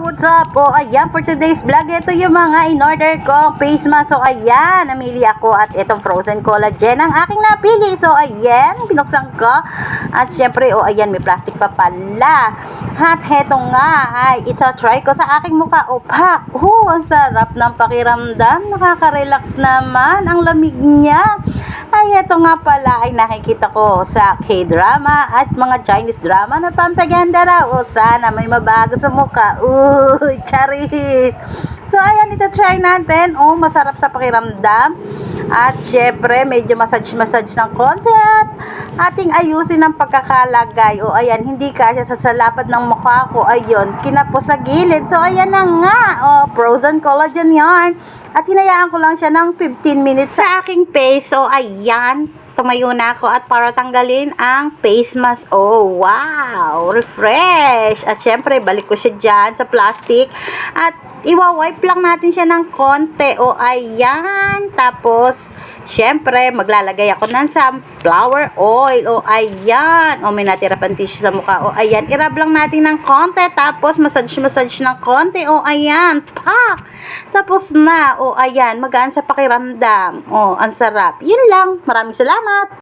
what's up? O, ayan, for today's vlog, ito yung mga in-order kong face mask. So, ayan, namili ako at itong frozen collagen ang aking napili. So, ayan, binuksan ko. At syempre, o, ayan, may plastic pa pala. At heto nga, ay, ita-try ko sa aking mukha. O, pak, oh, ang sarap ng pakiramdam. Nakaka-relax naman. Ang lamig niya. Ay, eto nga pala ay nakikita ko sa K-drama at mga Chinese drama na pampaganda raw. O, sana may mabago sa mukha. Uy, charis! So, ayan, ito try natin. Oh, masarap sa pakiramdam. At, syempre, medyo massage-massage ng concept. Ating ayusin ang pagkakalagay. O, ayan, hindi kasya sa salapad ng mukha ko. Ayun, kinapos sa gilid. So, ayan na nga. Oh, frozen collagen yarn. At hinayaan ko lang siya ng 15 minutes sa aking face. So, ayan, tumayo na ako at para tanggalin ang face mask. Oh, wow! Refresh! At syempre, balik ko siya dyan sa plastic. At iwa-wipe lang natin siya ng konti. O, ayan. Tapos, syempre, maglalagay ako ng sunflower oil. O, ayan. O, may natira tissue sa mukha. O, ayan. Irab lang natin ng konti. Tapos, massage-massage ng konti. O, ayan. Pak! Tapos na. O, ayan. Magaan sa pakiramdam. O, ang sarap. Yun lang. Maraming salamat.